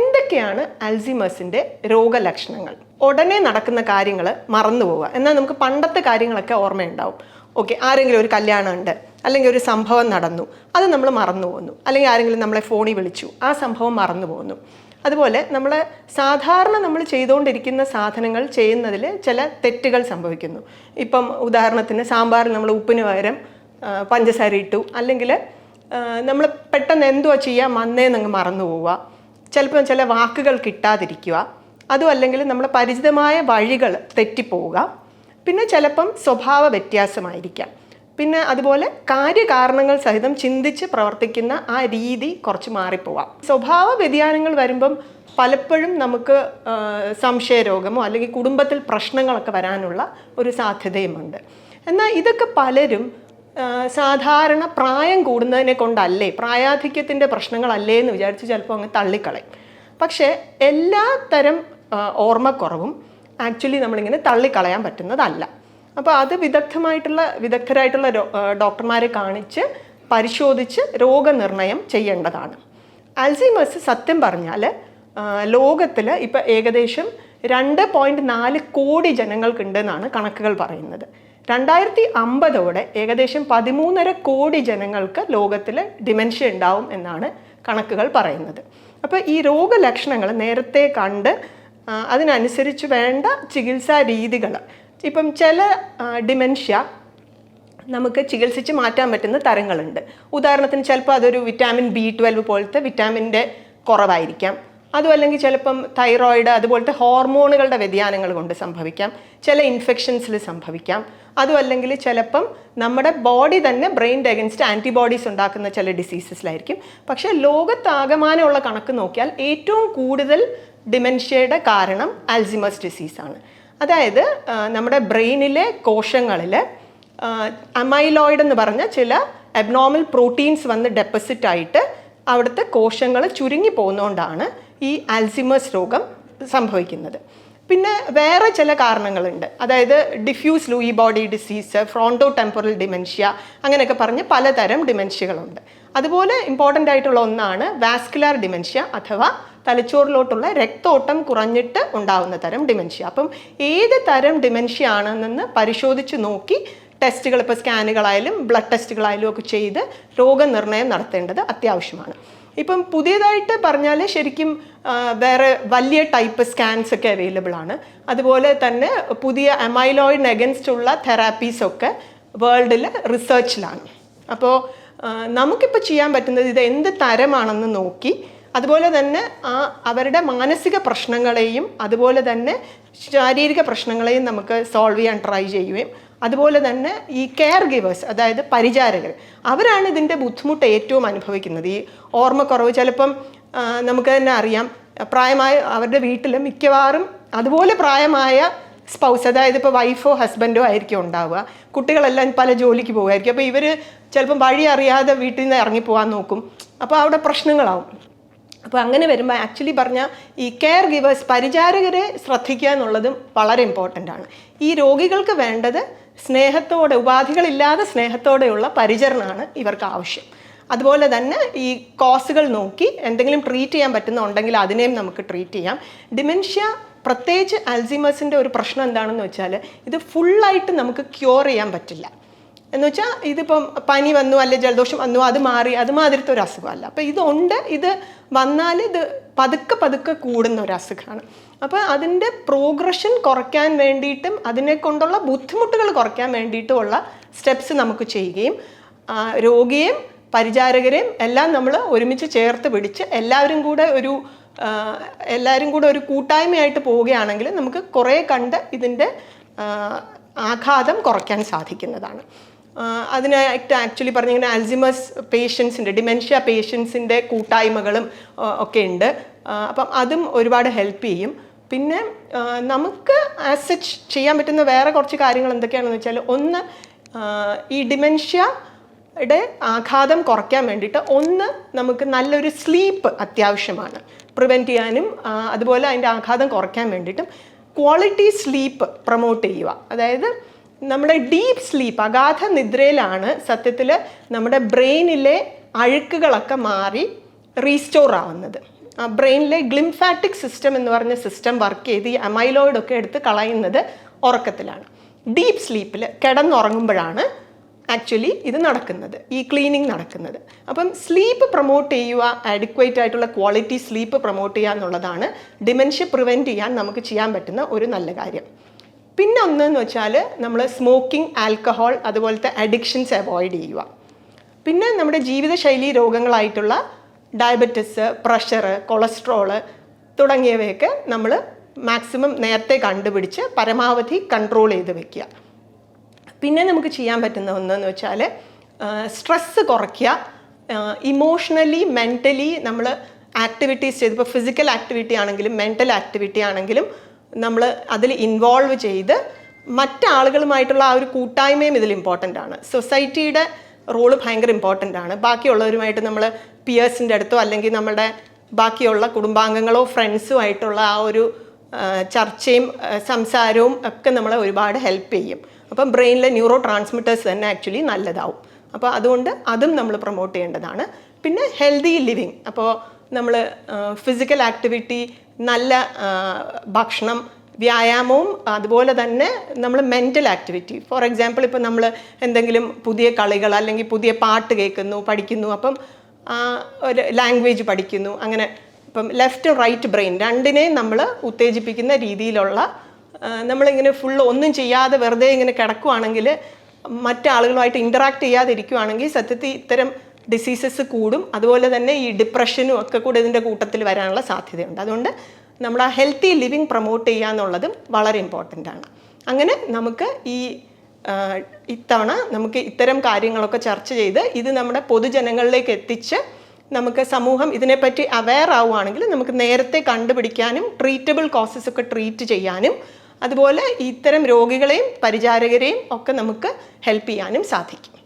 എന്തൊക്കെയാണ് അൽസിമേഴ്സിന്റെ രോഗലക്ഷണങ്ങൾ? ഉടനെ നടക്കുന്ന കാര്യങ്ങൾ മറന്നു പോവുക. എന്നാൽ നമുക്ക് പണ്ടത്തെ കാര്യങ്ങളൊക്കെ ഓർമ്മയുണ്ടാവും. ഓക്കെ ആരെങ്കിലും ഒരു കല്യാണം ഉണ്ട് അല്ലെങ്കിൽ ഒരു സംഭവം നടന്നു അത് നമ്മൾ മറന്നു പോകുന്നു അല്ലെങ്കിൽ ആരെങ്കിലും നമ്മളെ ഫോണിൽ വിളിച്ചു ആ സംഭവം മറന്നു പോകുന്നു അതുപോലെ നമ്മൾ സാധാരണ നമ്മൾ ചെയ്തുകൊണ്ടിരിക്കുന്ന സാധനങ്ങൾ ചെയ്യുന്നതിൽ ചില തെറ്റുകൾ സംഭവിക്കുന്നു. ഇപ്പം ഉദാഹരണത്തിന് സാമ്പാറിൽ നമ്മൾ ഉപ്പിന് പകരം പഞ്ചസാര ഇട്ടു. അല്ലെങ്കിൽ നമ്മൾ പെട്ടെന്ന് എന്തുവാ ചെയ്യാൻ വന്നേന്നങ്ങ് മറന്നു പോവുക. ചിലപ്പോൾ ചില വാക്കുകൾ കിട്ടാതിരിക്കുക. അതും അല്ലെങ്കിൽ നമ്മൾ പരിചിതമായ വഴികൾ തെറ്റിപ്പോവുക. പിന്നെ ചിലപ്പം സ്വഭാവ വ്യത്യാസമായിരിക്കാം. പിന്നെ അതുപോലെ കാര്യകാരണങ്ങൾ സഹിതം ചിന്തിച്ച് പ്രവർത്തിക്കുന്ന ആ രീതി കുറച്ച് മാറിപ്പോവാം. സ്വഭാവ വ്യതിയാനങ്ങൾ വരുമ്പം പലപ്പോഴും നമുക്ക് സംശയരോഗമോ അല്ലെങ്കിൽ കുടുംബത്തിൽ പ്രശ്നങ്ങളൊക്കെ വരാനുള്ള ഒരു സാധ്യതയുമുണ്ട്. എന്നാൽ ഇതൊക്കെ പലരും സാധാരണ പ്രായം കൂടുന്നതിനെ കൊണ്ടല്ലേ പ്രായാധിക്യത്തിന്റെ പ്രശ്നങ്ങളല്ലേ എന്ന് വിചാരിച്ച് ചിലപ്പോൾ അങ്ങ് തള്ളിക്കളയും. പക്ഷേ എല്ലാ തരം ഓർമ്മക്കുറവും ആക്ച്വലി നമ്മളിങ്ങനെ തള്ളിക്കളയാൻ പറ്റുന്നതല്ല. അപ്പോൾ അത് വിദഗ്ധമായിട്ടുള്ള വിദഗ്ധരായിട്ടുള്ള ഡോക്ടർമാരെ കാണിച്ച് പരിശോധിച്ച് രോഗനിർണയം ചെയ്യേണ്ടതാണ്. അൽസൈമേഴ്സ് സത്യം പറഞ്ഞാൽ ലോകത്തിൽ ഇപ്പോൾ ഏകദേശം രണ്ട് പോയിന്റ് നാല് കോടി ജനങ്ങൾക്കുണ്ടെന്നാണ് കണക്കുകൾ പറയുന്നത്. രണ്ടായിരത്തി അമ്പതോടെ ഏകദേശം പതിമൂന്നര കോടി ജനങ്ങൾക്ക് ലോകത്തിൽ ഡിമെൻഷ്യ ഉണ്ടാവും എന്നാണ് കണക്കുകൾ പറയുന്നത്. അപ്പോൾ ഈ രോഗലക്ഷണങ്ങൾ നേരത്തെ കണ്ട് അതിനനുസരിച്ച് വേണ്ട ചികിത്സാ രീതികൾ ഇപ്പം ചില ഡിമെൻഷ്യ നമുക്ക് ചികിത്സിച്ച് മാറ്റാൻ പറ്റുന്ന തരങ്ങളുണ്ട്. ഉദാഹരണത്തിന് ചിലപ്പോൾ അതൊരു വിറ്റാമിൻ ബി ട്വൽവ് പോലത്തെ വിറ്റാമിന്റെ കുറവായിരിക്കാം. അതും അല്ലെങ്കിൽ ചിലപ്പം തൈറോയിഡ് അതുപോലത്തെ ഹോർമോണുകളുടെ വ്യതിയാനങ്ങൾ കൊണ്ട് സംഭവിക്കാം. ചില ഇൻഫെക്ഷൻസിൽ സംഭവിക്കാം. അതും അല്ലെങ്കിൽ ചിലപ്പം നമ്മുടെ ബോഡി തന്നെ ബ്രെയിന്റെ അഗൻസ്റ്റ് ആന്റിബോഡീസ് ഉണ്ടാക്കുന്ന ചില ഡിസീസസിലായിരിക്കും പക്ഷേ ലോകത്താകമാനമുള്ള കണക്ക് നോക്കിയാൽ ഏറ്റവും കൂടുതൽ ഡിമെൻഷ്യയുടെ കാരണം അൽസിമസ് ഡിസീസാണ് അതായത് നമ്മുടെ ബ്രെയിനിലെ കോശങ്ങളിൽ അമൈലോയിഡ് എന്ന് പറഞ്ഞ ചില അബ്നോർമൽ പ്രോട്ടീൻസ് വന്ന് ഡെപ്പോസിറ്റ് ആയിട്ട് അവിടുത്തെ കോശങ്ങൾ ചുരുങ്ങി പോകുന്നതുകൊണ്ടാണ് ഈ ആൽസിമേഴ്സ് രോഗം സംഭവിക്കുന്നത്. പിന്നെ വേറെ ചില കാരണങ്ങളുണ്ട്. അതായത് diffuse Lewy body disease fronto temporal dementia അങ്ങനെയൊക്കെ പറഞ്ഞ് പലതരം ഡിമെൻഷ്യകളുണ്ട് അതുപോലെ ഇമ്പോർട്ടന്റ് ആയിട്ടുള്ള ഒന്നാണ് വാസ്കുലാർ ഡിമെൻഷ്യ അഥവാ തലച്ചോറിലോട്ടുള്ള രക്തോട്ടം കുറഞ്ഞിട്ട് ഉണ്ടാവുന്ന തരം ഡിമെൻഷ്യ അപ്പം ഏത് തരം ഡിമെൻഷ്യ ആണെന്ന് പരിശോധിച്ച് നോക്കി ടെസ്റ്റുകൾ ഇപ്പോൾ സ്കാനുകളായാലും ബ്ലഡ് ടെസ്റ്റുകളായാലും ഒക്കെ ചെയ്ത് രോഗനിർണയം നടത്തേണ്ടത് അത്യാവശ്യമാണ്. ഇപ്പം പുതിയതായിട്ട് പറഞ്ഞാൽ ശരിക്കും വേറെ വലിയ ടൈപ്പ് സ്കാൻസ് ഒക്കെ അവൈലബിൾ ആണ്. അതുപോലെ തന്നെ പുതിയ അമൈലോയിഡ് അഗൻസ്റ്റ് ഉള്ള തെറാപ്പീസ് ഒക്കെ വേൾഡിൽ റിസർച്ചിലാണ് അപ്പോൾ നമുക്കിപ്പോൾ ചെയ്യാൻ പറ്റുന്നത് ഇത് എന്ത് തരമാണെന്ന് നോക്കി അതുപോലെ തന്നെ ആ അവരുടെ മാനസിക പ്രശ്നങ്ങളെയും അതുപോലെ തന്നെ ശാരീരിക പ്രശ്നങ്ങളെയും നമുക്ക് സോൾവ് ചെയ്യാൻ ട്രൈ ചെയ്യുകയും അതുപോലെ തന്നെ ഈ കെയർ ഗിവേഴ്സ് അതായത് പരിചാരകർ അവരാണ് ഇതിന്റെ ബുദ്ധിമുട്ട് ഏറ്റവും അനുഭവിക്കുന്നത്. ഈ ഓർമ്മക്കുറവ് ചിലപ്പം നമുക്ക് തന്നെ അറിയാം. പ്രായമായ അവരുടെ വീട്ടിൽ മിക്കവാറും അതുപോലെ പ്രായമായ സ്പൗസ് അതായത് ഇപ്പോൾ വൈഫോ ഹസ്ബൻഡോ ആയിരിക്കും ഉണ്ടാവുക. കുട്ടികളെല്ലാം പല ജോലിക്ക് പോകുമായിരിക്കും. അപ്പോൾ ഇവർ ചിലപ്പം വഴി അറിയാതെ വീട്ടിൽ നിന്ന് ഇറങ്ങിപ്പോകാൻ നോക്കും. അപ്പോൾ അവിടെ പ്രശ്നങ്ങളാവും. അപ്പോൾ അങ്ങനെ വരുമ്പോൾ ആക്ച്വലി പറഞ്ഞാൽ ഈ കെയർ ഗിവേഴ്സ് പരിചാരകരെ ശ്രദ്ധിക്കുക എന്നുള്ളതും വളരെ ഇമ്പോർട്ടന്റ് ആണ്. ഈ രോഗികൾക്ക് വേണ്ടത് സ്നേഹത്തോടെ ഉപാധികളില്ലാതെ സ്നേഹത്തോടെയുള്ള പരിചരണമാണ് ഇവർക്ക് ആവശ്യം. അതുപോലെ തന്നെ ഈ കോസുകൾ നോക്കി എന്തെങ്കിലും ട്രീറ്റ് ചെയ്യാൻ പറ്റുന്നുണ്ടെങ്കിൽ അതിനെയും നമുക്ക് ട്രീറ്റ് ചെയ്യാം. ഡിമെൻഷ്യ പ്രത്യേകിച്ച് അൽസിമേഴ്സിന്റെ ഒരു പ്രശ്നം എന്താണെന്ന് വെച്ചാൽ ഇത് ഫുള്ളായിട്ട് നമുക്ക് ക്യൂർ ചെയ്യാൻ പറ്റില്ല. എന്ന് വെച്ചാൽ ഇതിപ്പം പനി വന്നു അല്ലെ ജലദോഷം വന്നു അത് മാറി അതുമാതിരത്തെ ഒരു അസുഖമല്ല. അപ്പോൾ ഇതുണ്ട് ഇത് വന്നാൽ ഇത് പതുക്കെ പതുക്കെ കൂടുന്ന ഒരു അസുഖമാണ്. അപ്പോൾ അതിന്റെ പ്രോഗ്രഷൻ കുറയ്ക്കാൻ വേണ്ടിയിട്ടും അതിനെ കൊണ്ടുള്ള ബുദ്ധിമുട്ടുകൾ കുറയ്ക്കാൻ വേണ്ടിയിട്ടുമുള്ള സ്റ്റെപ്സ് നമുക്ക് ചെയ്യുകയും രോഗിയെയും പരിചാരകരെയും എല്ലാം നമ്മൾ ഒരുമിച്ച് ചേർത്ത് പിടിച്ച് എല്ലാവരും കൂടെ ഒരു എല്ലാവരും കൂടെ ഒരു കൂട്ടായ്മയായിട്ട് പോവുകയാണെങ്കിൽ നമുക്ക് കുറേ കണ്ട് ഇതിന്റെ ആഘാതം കുറയ്ക്കാൻ സാധിക്കുന്നതാണ്. അതിനായിട്ട് ആക്ച്വലി പറഞ്ഞിങ്ങനെ അൽസിമസ് പേഷ്യൻസിന്റെ ഡിമെൻഷ്യ പേഷ്യൻസിന്റെ കൂട്ടായ്മകളും ഒക്കെ ഉണ്ട്. അപ്പം അതും ഒരുപാട് ഹെൽപ്പ് ചെയ്യും. പിന്നെ നമുക്ക് ആസ് സച്ച് ചെയ്യാൻ പറ്റുന്ന വേറെ കുറച്ച് കാര്യങ്ങൾ എന്തൊക്കെയാണെന്ന് വെച്ചാൽ ഒന്ന് ഈ ഡിമെൻഷ്യ യുടെ ആഘാതം കുറയ്ക്കാൻ വേണ്ടിയിട്ട് ഒന്ന് നമുക്ക് നല്ലൊരു സ്ലീപ്പ് അത്യാവശ്യമാണ്. പ്രിവെന്റ് ചെയ്യാനും അതുപോലെ അതിന്റെ ആഘാതം കുറയ്ക്കാൻ വേണ്ടിയിട്ടും ക്വാളിറ്റി സ്ലീപ്പ് പ്രൊമോട്ട് ചെയ്യുക. അതായത് നമ്മുടെ ഡീപ്പ് സ്ലീപ്പ് അഗാധ നിദ്രയിലാണ് സത്യത്തിൽ നമ്മുടെ ബ്രെയിനിലെ അഴുക്കുകളൊക്കെ മാറി റീസ്റ്റോർ ആവുന്നത്. ബ്രെയിനിലെ ഗ്ലിംഫാറ്റിക് സിസ്റ്റം എന്ന് പറഞ്ഞ സിസ്റ്റം വർക്ക് ചെയ്ത് ഈ അമൈലോയിഡൊക്കെ എടുത്ത് കളയുന്നത് ഉറക്കത്തിലാണ്. ഡീപ്പ് സ്ലീപ്പിൽ കിടന്നുറങ്ങുമ്പോഴാണ് ആക്ച്വലി ഇത് നടക്കുന്നത് ഈ ക്ലീനിങ് നടക്കുന്നത്. അപ്പം സ്ലീപ്പ് പ്രൊമോട്ട് ചെയ്യുക അഡിക്വേറ്റ് ആയിട്ടുള്ള ക്വാളിറ്റി സ്ലീപ്പ് പ്രൊമോട്ട് ചെയ്യുക എന്നുള്ളതാണ് ഡിമെൻഷ്യ പ്രിവെന്റ് ചെയ്യാൻ നമുക്ക് ചെയ്യാൻ പറ്റുന്ന ഒരു നല്ല കാര്യം. പിന്നെ ഒന്നെന്ന് വെച്ചാൽ നമ്മൾ സ്മോക്കിംഗ് ആൽക്കഹോൾ അതുപോലത്തെ അഡിക്ഷൻസ് അവോയ്ഡ് ചെയ്യുക. പിന്നെ നമ്മുടെ ജീവിതശൈലി രോഗങ്ങളായിട്ടുള്ള ഡയബറ്റിസ് പ്രഷർ കൊളസ്ട്രോൾ തുടങ്ങിയവയൊക്കെ നമ്മൾ മാക്സിമം നേരത്തെ കണ്ടുപിടിച്ച് പരമാവധി കൺട്രോൾ ചെയ്ത് വെക്കുക. പിന്നെ നമുക്ക് ചെയ്യാൻ പറ്റുന്ന ഒന്നെന്ന് വെച്ചാൽ സ്ട്രെസ്സ് കുറയ്ക്കുക. ഇമോഷണലി മെന്റലി നമ്മൾ ആക്ടിവിറ്റീസ് ചെയ്ത് ഇപ്പോൾ ഫിസിക്കൽ ആക്ടിവിറ്റി ആണെങ്കിലും മെന്റൽ ആക്ടിവിറ്റി ആണെങ്കിലും നമ്മൾ അതിൽ ഇൻവോൾവ് ചെയ്ത് മറ്റാളുകളുമായിട്ടുള്ള ആ ഒരു കൂട്ടായ്മയും ഇതിൽ ഇമ്പോർട്ടന്റ് ആണ്. സൊസൈറ്റിയുടെ റോൾ ഭയങ്കര ഇമ്പോർട്ടന്റ് ആണ്. ബാക്കിയുള്ളവരുമായിട്ട് നമ്മൾ പിയേഴ്സിന്റെ അടുത്തോ അല്ലെങ്കിൽ നമ്മുടെ ബാക്കിയുള്ള കുടുംബാംഗങ്ങളോ ഫ്രണ്ട്സോ ആയിട്ടുള്ള ആ ഒരു ചർച്ചയും സംസാരവും ഒക്കെ നമ്മളെ ഒരുപാട് ഹെൽപ്പ് ചെയ്യും. അപ്പം ബ്രെയിനിലെ ന്യൂറോ ട്രാൻസ്മിറ്റേഴ്സ് തന്നെ ആക്ച്വലി നല്ലതാവും. അപ്പോൾ അതുകൊണ്ട് അതും നമ്മൾ പ്രൊമോട്ട് ചെയ്യേണ്ടതാണ്. പിന്നെ ഹെൽത്തി ലിവിങ് അപ്പോൾ നമ്മൾ ഫിസിക്കൽ ആക്ടിവിറ്റി നല്ല ഭക്ഷണം വ്യായാമവും അതുപോലെ തന്നെ നമ്മൾ മെന്റൽ ആക്ടിവിറ്റി ഫോർ എക്സാമ്പിൾ ഇപ്പോൾ നമ്മൾ എന്തെങ്കിലും പുതിയ കളികൾ അല്ലെങ്കിൽ പുതിയ പാട്ട് കേൾക്കുന്നു പഠിക്കുന്നു അപ്പം ഒരു ലാംഗ്വേജ് പഠിക്കുന്നു അങ്ങനെ ഇപ്പം ലെഫ്റ്റ് റൈറ്റ് ബ്രെയിൻ രണ്ടിനെയും നമ്മൾ ഉത്തേജിപ്പിക്കുന്ന രീതിയിലുള്ള നമ്മളിങ്ങനെ ഫുൾ ഒന്നും ചെയ്യാതെ വെറുതെ ഇങ്ങനെ കിടക്കുവാണെങ്കിൽ മറ്റാളുകളുമായിട്ട് ഇന്ററാക്ട് ചെയ്യാതിരിക്കുവാണെങ്കിൽ സത്യത്തിൽ ഇത്തരം ഡിസീസസ് കൂടും. അതുപോലെ തന്നെ ഈ ഡിപ്രഷനും ഒക്കെ കൂടെ ഇതിന്റെ കൂട്ടത്തിൽ വരാനുള്ള സാധ്യതയുണ്ട്. അതുകൊണ്ട് നമ്മൾ ആ ഹെൽത്തി ലിവിങ് പ്രൊമോട്ട് ചെയ്യുക എന്നുള്ളതും വളരെ ഇമ്പോർട്ടന്റ് ആണ്. അങ്ങനെ നമുക്ക് ഈ ഇത്തവണ നമുക്ക് ഇത്തരം കാര്യങ്ങളൊക്കെ ചർച്ച ചെയ്ത് ഇത് നമ്മുടെ പൊതുജനങ്ങളിലേക്ക് എത്തിച്ച് നമുക്ക് സമൂഹം ഇതിനെപ്പറ്റി അവെയർ ആവുകയാണെങ്കിൽ നമുക്ക് നേരത്തെ കണ്ടുപിടിക്കാനും ട്രീറ്റബിൾ കോസസ് ഒക്കെ ട്രീറ്റ് ചെയ്യാനും അതുപോലെ ഇത്തരം രോഗികളെയും പരിചാരകരെയും ഒക്കെ നമുക്ക് ഹെൽപ്പ് ചെയ്യാനും സാധിക്കും.